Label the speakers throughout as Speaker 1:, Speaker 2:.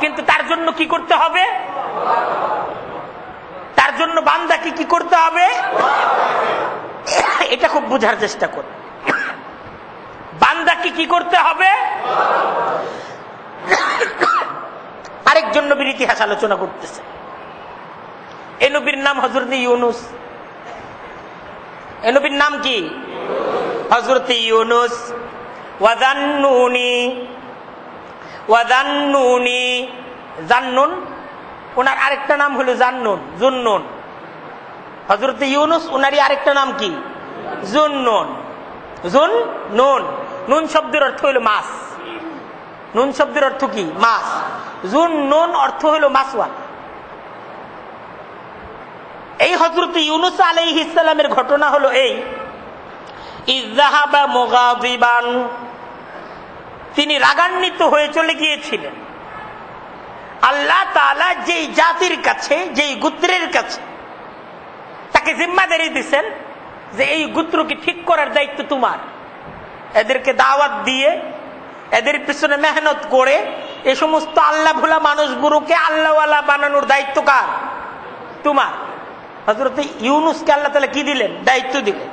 Speaker 1: কিন্তু তার জন্য কি করতে হবে? তার জন্য বান্দাকে কি করতে হবে? এটা খুব বোঝার চেষ্টা কর। বান্দাকে কি করতে হবে? আরেকজন নবীর ইতিহাস আলোচনা করতেছে। এ নবীর নাম হজরত ইউনুস। এ নবীর নাম কি? হজরত ইউনুস। ওয়াদান্নুনি ওয়াদান্নুনি জান্নুন ওনার আরেকটা নাম হলো জান্নুন, জুন্নুন। হজরত ইউনুস ওনারই আরেকটা নাম কি? জুন্নুন। জুন নুন নুন শব্দের অর্থ হলো মাছ। নুন শব্দের অর্থ কি? মাছ। জুন নুন অর্থ হলো মাছওয়াল। এই হজরত ইউনুস আলাই ইসলামের ঘটনা হলো এই ইজাহাবা মোগাদিবান তিনি রাগান্বিত হয়ে চলে গিয়েছিলেন। আল্লাহ তালা যেই জাতির কাছে, যেই গুত্রের কাছে তাকে জিম্মাদারি দিচ্ছেন যে এই গুত্রকে ঠিক করার দায়িত্ব তোমার। এদেরকে দাওয়াত দিয়ে, এদের পিছনে মেহনত করে এ সমস্ত আল্লাহ ভোলা মানুষগুলোকে আল্লাহওয়ালা বানানোর দায়িত্ব কার? তোমার। হজরত ইউনুসকে আল্লাহ তালা কি দিলেন? দায়িত্ব দিলেন।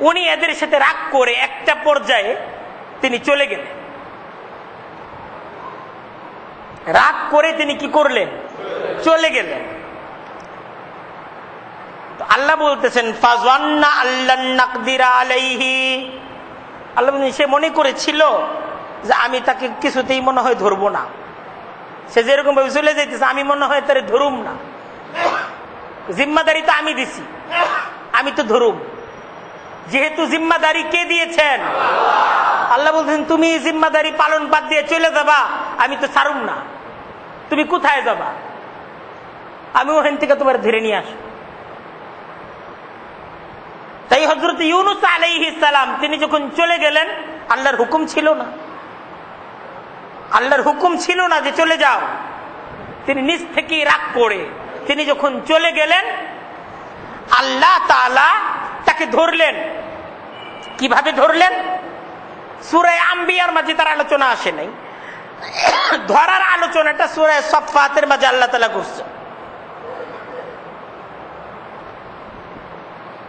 Speaker 1: উনি এদের সাথে রাগ করে একটা পর্যায়ে তিনি চলে গেলেন। রাগ করে তিনি কি করলেন? চলে গেলেন। আল্লাহ বলতেছেন আল্লাহ সে মনে করেছিল যে আমি তাকে কিছুতেই মনে হয় ধরবো না। সে যেরকম ভাবে চলে যাইতেছে, আমি মনে হয় তারে ধরুম না। জিম্মাদারি তো আমি দিছি, আমি তো ধরুম। যেহেতু জিম্মাদারি কে দিয়েছেন? আল্লাহ বলছেন তুমি জিম্মাদারি পালন বাদ দিয়ে চলে যাবা, আমি তো ছাড়ুম না। তুমি কোথায় যাবা? আমি ওখান থেকে তোমার ধরে নিয়ে আসব। তাই হজরত ইউনুস আলাইহিসালাম তিনি যখন চলে গেলেন, আল্লাহর হুকুম ছিল না। আল্লাহর হুকুম ছিল না যে চলে যাও। তিনি নিজ থেকে রাগ করে তিনি যখন চলে গেলেন, আল্লাহ তালা তাকে ধরলেন। কীভাবে ধরলেন? সুরায় আম্বিয়ার মাঝে তার আলোচনা আসে নাই। ধরার আলোচনাটা সুরায় সফাতের মাঝে আল্লাহ তালা করছে।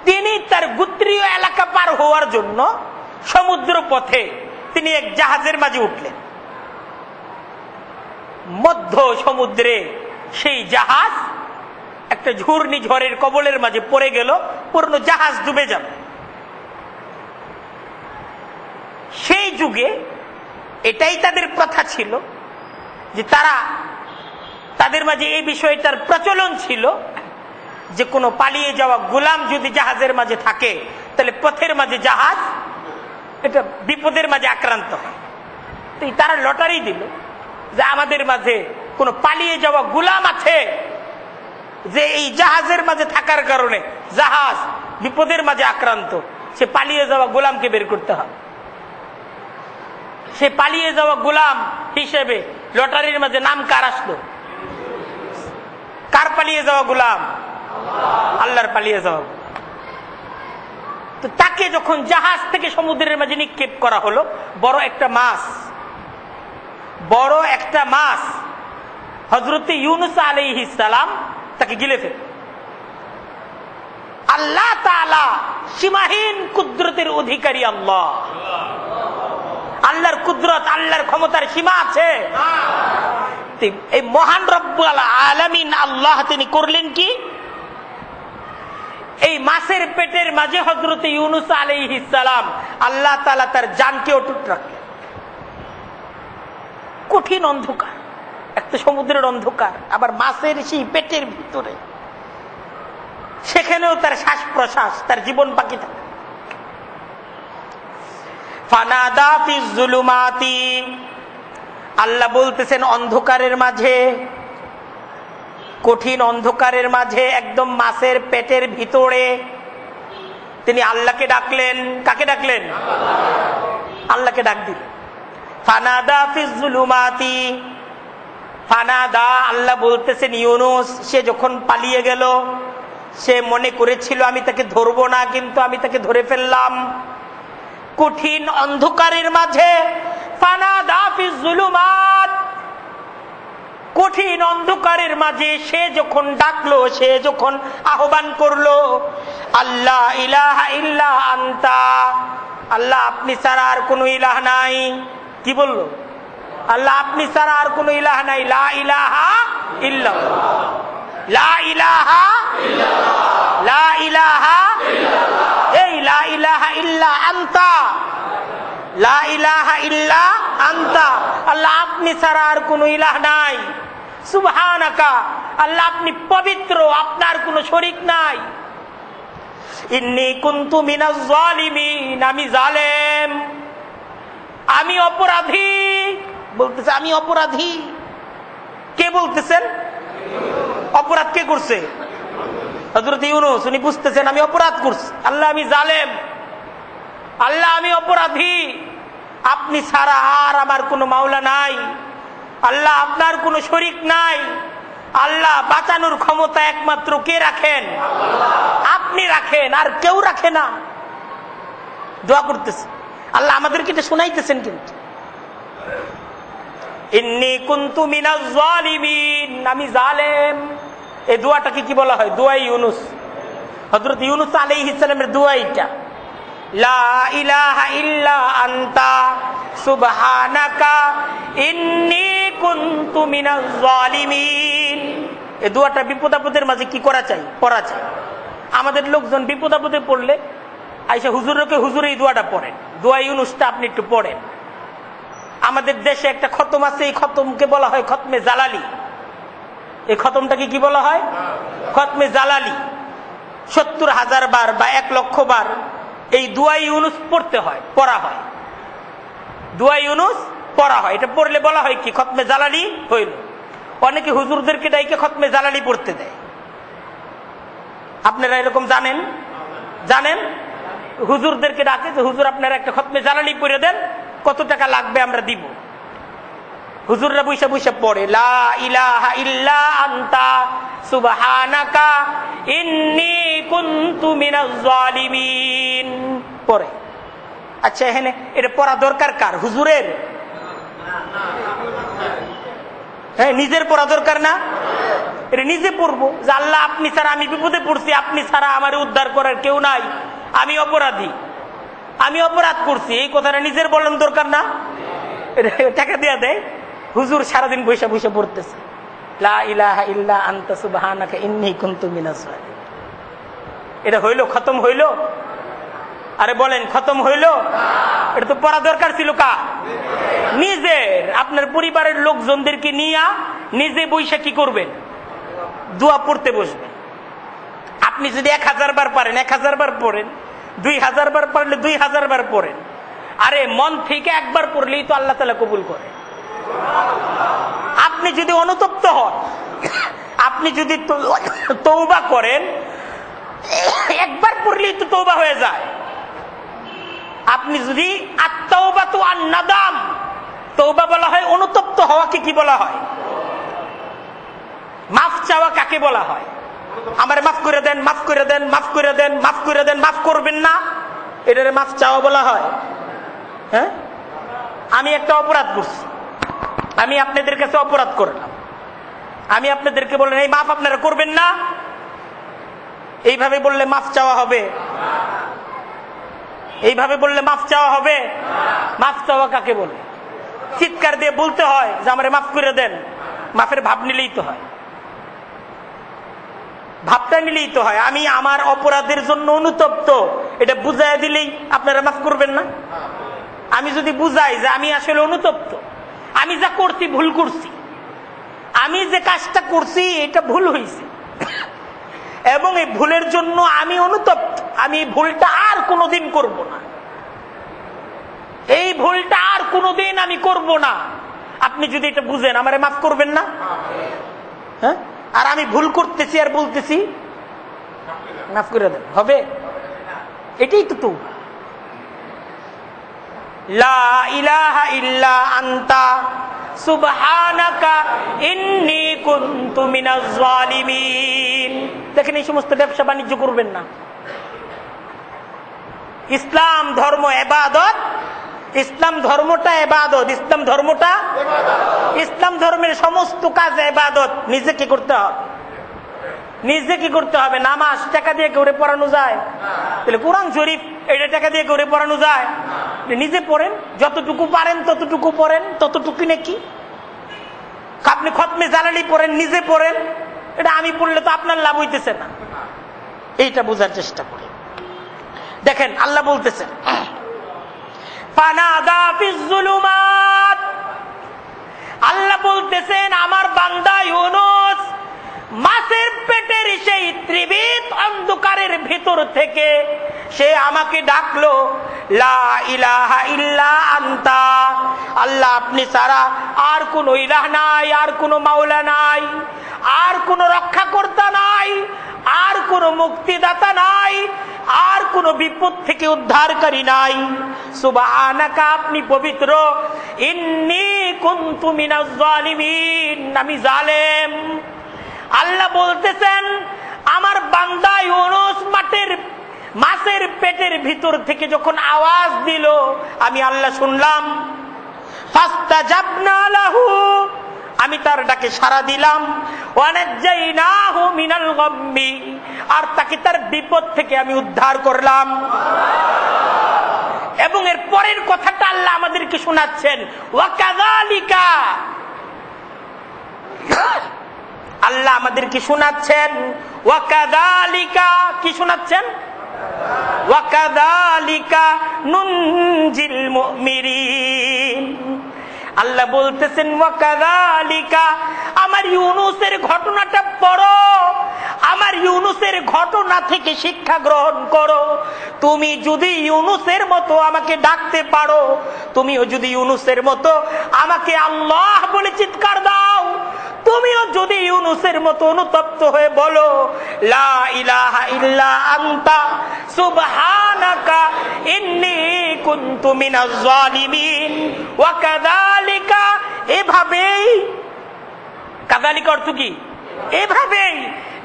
Speaker 1: তিনি তার গুত্রীয় এলাকা পার হওয়ার জন্য সমুদ্র পথে তিনি এক জাহাজের মাঝে উঠলেন। মধ্য সমুদ্রে সেই জাহাজ একটা ঝুর্ণি ঝড়ের কবলের মাঝে পড়ে গেল পুরনো জাহাজ ডুবে যাবে। সেই যুগে এটাই তাদের প্রথা ছিল যে তারা তাদের মাঝে এই বিষয়টার প্রচলন ছিল যে কোনো পালিয়ে যাওয়া গোলাম যদি জাহাজের মাঝে থাকে, তাহলে পথের মাঝে জাহাজ, এটা বিপদের মাঝে আক্রান্ত হয়। তো তারা লটারি দিল যে আমাদের মাঝে কোনো পালিয়ে যাওয়া গোলাম আছে যে এই জাহাজের মাঝে থাকার কারণে জাহাজ বিপদের মাঝে আক্রান্ত, সে পালিয়ে যাওয়া গোলামকে বের করতে হবে। সে পালিয়ে যাওয়া গোলাম হিসেবে লটারির মাঝে নাম কার আসলো? কার পালিয়ে যাওয়া গোলাম? আল্লাহর পালিয়ে যাওয়া তো তাকে যখন জাহাজ থেকে সমুদ্রের মাঝে নিক্ষেপ করা হলো, বড় একটা মাছ, বড় একটা মাছ হজরত ইউনুস আলাইহি সালাম তাকে গিলে ফেল। আল্লাহ তাআলা সীমাহীন কুদরতের অধিকারী আল্লাহ। আল্লাহর কুদরত, আল্লাহর ক্ষমতার সীমা আছে। এই মহান রব্বুল আলামিন আল্লাহ তিনি করলেন কি? এই মাছের পেটের মাঝে হজরত ইউনুস আলাইহিসালাম আল্লাহ তালা তার জানকে অটুট রাখলেন। কঠিন অন্ধকার একটা সমুদ্রের অন্ধকার, আবার মাছের সেই পেটের ভিতরে। সেখানেও তার শ্বাস প্রশ্বাস তার জীবন বাকি থাকে। ফানাদা জুলুমাতি। আল্লাহ বলতেছেন অন্ধকারের মাঝে, কঠিন অন্ধকারের মাঝে, একদম মাছের পেটের ভিতরে। তিনি আল্লাহকে ডাকলেন। কাকে ডাকলেন? আল্লাহকে ডাক দিল ফানাদা ফিজুলুমাতি ফানাদা আল্লাহ বলতেছেন, ইউনুস, সে যখন পালিয়ে গেল, সে মনে করেছিল, আমি তাকে ধরবো না, কিন্তু আমি তাকে ধরে ফেললাম। কঠিন অন্ধকারের মাঝে কঠিন অন্ধকারের মাঝে সে যখন ডাকলো, সে যখন আহ্বান করল আল্লাহ ইলাহা ইল্লা আন্তা। আল্লাহ, আপনি ছাড়া আর কোনো ইলাহ নাই। কি বলল? আল্লাহ, আপনি ছাড়া আর কোনো ইলাহ নাই। লা ইলাহা ইল্লাহ লা ইলাহা লা ইলাহা লা ইলাহা ইল্লা আন্তা। লা ইলাহা ইল্লা আন্তা। আল্লাহ আপনি ছাড়া আর ইলাহ নাই। সুবহানাকা। আল্লাহ আপনি পবিত্র, আপনার কোনো শরিক নাই। ইন্নি কুন্তু মিনাজ জালিমিন, আমি জালেম। আমি অপরাধী। বলতেছে, আমি অপরাধী। কে বলতেছেন? অপরাধ কে করছে? হজরত ইউনুস, উনি বুঝতেছেন, আমি অপরাধ করছি। আল্লাহ, আমি জালেম। আল্লাহ, আমি অপরাধী। আপনি ছাড়া আর আমার কোনো মাওলা নাই। আল্লাহ, আপনার কোনো শরিক নাই। আল্লাহ, বাঁচানোর ক্ষমতা একমাত্র কে রাখেন? আপনি রাখেন, আর কেউ রাখে না। দোয়া করতেছে। আল্লাহ আমাদেরকে এটা শোনাইতেছেন কিন্তু। আমি জালেম। এই কি বলা হয়? দোয়াই ইউনুস। হযরত ইউনুস আলাইহিস সালামের দোয়া এটা। লা ইলাহা ইল্লা আনতা সুবহানাকা ইন্নি কুনতু মিনাজ জালিমিন। এই দোয়াটা বিপদ আপদের মাঝে কি করা চাই? পড়া চাই। আমাদের লোকজন বিপদ আপদে পড়লে আইসা হুজুরকে হুজুর এই দোয়াটা পড়েন। দোয়া ইউনুসটা আপনি একটু পড়েন। আমাদের দেশে একটা খতম আছে এই খতমকে বলা হয় খতমে জালালি। এই খতমটাকে কি বলা হয়। খতমে জালালি। সত্তর হাজার বার বা এক লক্ষ বার এই দুয়াই ইউনুস পড়তে হয়, পড়া হয়। দুয়াই ইউনুস পড়া হয়। এটা পড়লে বলা হয় কি? খতমে জালালি হইল। অনেকে হুজুরদেরকে ডাইকে খতমে জালালি পড়তে দেয়। আপনারা এরকম জানেন? জানেন? হুজুরদেরকে ডাকে যে, হুজুর, আপনারা একটা খতমে জালালি পড়ে দেন। কত টাকা লাগবে আমরা দিব? হুজুররা বৈশা বৈশা পড়ে, লা ইলাহা ইল্লা আনতা, সুবহানাকা, ইন্নী কুনতু মিনাজ জালিমিন পড়ে আচ্ছা এখানে এটা পড়া দরকার কার? হুজুরের? হ্যাঁ নিজের পড়া দরকার না? এটা নিজে পড়ব। যে আল্লাহ, আপনি ছাড়া আমি বিপদে পড়ছি, আপনি ছাড়া আমার উদ্ধার করার কেউ নাই। আমি অপরাধী। আমি অপরাধ করছি। এই কথাটা নিজের বলেন দরকার না? টাকা দেয়া দেয়। হুজুর সারাদিন বৈশা বৈশা পড়তেছে। এটা হইল, খতম হইল? আরে বলেন, খতম হইল? এটা তো পড়া দরকার ছিল কা? নিজের আপনার পরিবারের লোকজনদেরকে নিয়ে নিজে বৈশা কি করবেন? দোয়া পড়তে বসবেন। আপনি যদি এক হাজার বার পারেন, এক হাজার বার পড়েন, দুই হাজার বার পারলে দুই হাজার বার পড়েন। আরে মন থেকে একবার পড়লেই তো আল্লাহ তালা কবুল করে। আপনি যদি অনুতপ্ত হন, আপনি যদি তৌবা করেন, একবার পড়লেই তো তৌবা হয়ে যায়। আপনি যদি আত্মবা তো আর নাদাম তৌবা বলা হয়, অনুতপ্ত হওয়াকে কি বলা হয়? মাফ চাওয়া কাকে বলা হয়? আমার মাফ করে দেন, মাফ করে দেন, মাফ করে দেন, মাফ করে দেন, মাফ করবেন না। এটারে মাফ চাওয়া বলা হয়। হ্যাঁ? আমি একটা অপরাধ করছি। আমি আপনাদের কাছে অপরাধ করলাম। আমি আপনাদেরকে বললেন এই মাফ আপনারা করবেন না। এইভাবে বললে মাফ চাওয়া হবে? এইভাবে বললে মাফ চাওয়া হবে? মাফ চাওয়া কাকে বলে? চিৎকার দিয়ে বলতে হয় যে আমার মাফ করে দেন। মাফের ভাব নিলেই তো হয়। ভাবটা নিলেই তো হয়। আমি আমার অপরাধের জন্য অনুতপ্ত। এটা বুঝাই দিলেই আপনারা মাফ করবেন না? আমি যদি বুঝাই যে আমি আসলে অনুতপ্ত, আমি যা করছি ভুল করছি, আমি যে কাজটা করছি এটা ভুল হয়েছে এবং এই ভুলের জন্য আমি অনুতপ্ত। আমি ভুলটা আর কোনোদিন করব না। এই ভুলটা আর কোনোদিন আমি করব না। আপনি যদি এটা বুঝেন, আমারে মাফ করবেন না? হ্যাঁ? আর আমি ভুল করতেছি আর বলতেছি, মাফ করে দেন। হবে? এটাই তো তো আন্তা, সুবহানাকা ইন্নী কুনতু মিনাজ জালিমিন দেখেন এই সমস্ত ব্যবসা বাণিজ্য করবেন না। ইসলাম ধর্ম এবাদত, ইসলাম ধর্মটা এবাদত, ইসলাম ধর্মটা ইসলাম ধর্মের সমস্ত কাজ এবাদত। নিজে কি করতে হবে? নিজে কি করতে হবে? নামাজ টাকা দিয়ে কেউ পড়ানো যায়? তাহলে কোরআন শরীফ, এটা টাকা দিয়ে কেউ পড়ানো যায়? নিজে পড়েন, যতটুকু পারেন ততটুকু পড়েন ততটুকু নাকি? আপনি খতমে জালালি পড়েন, নিজে পড়েন। এটা আমি পড়লে তো আপনার লাভ হইতেছে না। এইটা বোঝার চেষ্টা করি। দেখেন, আল্লাহ বলতেছেন আল্লাহ বলতেছেন, আমার বান্দা ইউনুস, মাছের পেটের সেই ত্রিবিত অন্ধকারের ভিতর থেকে সে আমাকে ডাকলো আন্তা। আল্লাহ, আপনি সারা আর কোন ইলাহ নাই, আর কোন মাওলা নাই। আর কোন রক্ষাকর্তা নাই, আর কোন মুক্তিদাতা নাই, আর কোন বিপদ থেকে উদ্ধারকারী নাই। সুবহানাকা, আপনি পবিত্র। ইন্নি আমি জালেম। আল্লাহ বলতেছেন, আমার বান্দা ইউনুস মাঠের মাছের পেটের ভিতর থেকে যখন আওয়াজ দিল, আমি আল্লাহ শুনলাম। ফাস্তাজাবনা লাহু আমি তার ডাকে সারা দিলাম। মিনাল আর তাকে তার বিপদ থেকে আমি উদ্ধার করলাম। এবং এর পরের কথাটা আল্লাহ আমাদেরকে শোনাচ্ছেন। ওয়াকাযালিকা আল্লাহ আমাদেরকে শোনাচ্ছেন। ওয়াকাদালিকা কি শোনাচ্ছেন? ওয়াকাদালিকা নুনজিল মুমিরিন আল্লাহ বলতেছেন আমার ইউনুসের ঘটনাটা পড়ো। আমার ইউনুসের ঘটনা থেকে শিক্ষা গ্রহণ করো। তুমি যদি ইউনুসের মতো আমাকে ডাকতে পারো, তুমিও যদি ইউনুসের মতো আমাকে আল্লাহ বলে চিৎকার দাও, তুমিও যদি ইউনুসের মতো অনুতপ্ত হয়ে বলো, লা ইলাহা ইল্লা আনতা, সুবহানাকা, ইন্নী এভাবেই, কাযালিকা অর্থ কি? এভাবেই,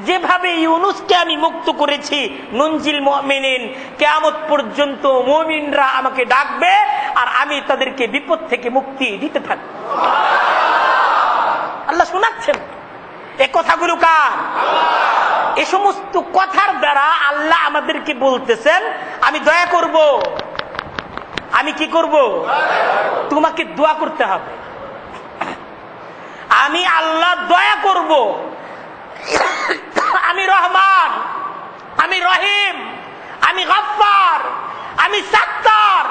Speaker 1: যেভাবে ইউনুসকে আমি মুক্ত করেছি, নুনজিল মুমিনিন, কেয়ামত পর্যন্ত মুমিনরা আমাকে ডাকবে আর আমি তাদেরকে বিপদ থেকে মুক্তি দিতে থাকব। আল্লাহ শোনাচ্ছেন, এ কথাগুলো কার? এ সমস্ত কথার দ্বারা আল্লাহ আমাদেরকে বলতেছেন, আমি দয়া করব আমি কি করব? তোমাকে দোয়া করতে হবে। আমি আল্লাহ দয়া করব। আমি রহমান, আমি রহিম, আমি গফার আমি সাত্তার।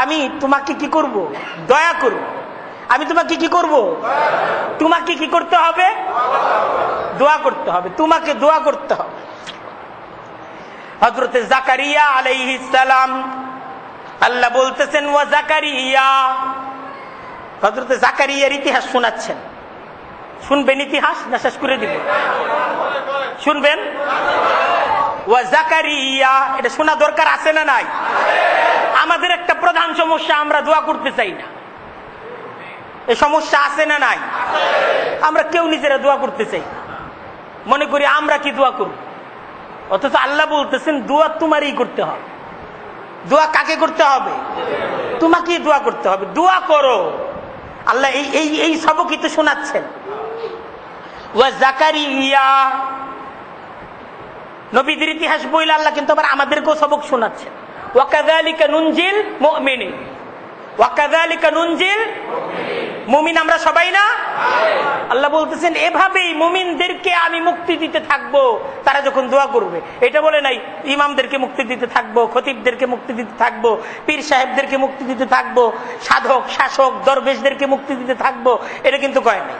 Speaker 1: আমি তোমাকে কি করব? দয়া করব। আমি তোমাকে কি করব? তোমাকে কি করতে হবে? দোয়া করতে হবে। তোমাকে দোয়া করতে হবে। হজরতে জাকারিয়া আলাইহিস আল্লাহ বলতেছেন, ওয়া জাকারিয়া। হজরতে জাকারিয়ার ইতিহাস শোনাচ্ছেন। শুনবেন ইতিহাস না শেষ করে দিব? শুনবেন? ওয়া জাকারিয়া। এটা শোনা দরকার আছে না নাই? আমাদের একটা প্রধান সমস্যা, আমরা দোয়া করতে চাই না। এই সমস্যা আছে না নাই? আমরা কেউ নিজেরা দোয়া করতে চাই মনে করি আমরা কি দোয়া করব? অথচ আল্লাহ বলতেছেন, দোয়া তোমারই করতে হবে। দোয়া কাকে করতে হবে? তোমাকে দোয়া করতে হবে। দোয়া করো। আল্লাহ এই এই এই সবকই তো শোনাচ্ছেন। ওয়া নবীদের ইতিহাস বইলে আল্লাহ কিন্তু আবার আমাদেরকেও সবক শোনাচ্ছেন। ওয়াকাদালিকা নুনজিল মুমিনিন। মুমিন, আমরা সবাই না? আল্লাহ বলতেছেন, এভাবেই মুমিনদেরকে আমি মুক্তি দিতে থাকব। তারা যখন দোয়া করবে, এটা বলে নাই, ইমামদেরকে মুক্তি দিতে থাকব, খতিবদেরকে মুক্তি দিতে থাকব, পীর সাহেবদেরকে মুক্তি দিতে থাকব, সাধক, শাসক, দরবেশদেরকে মুক্তি দিতে থাকব, এটা কিন্তু কয় নাই।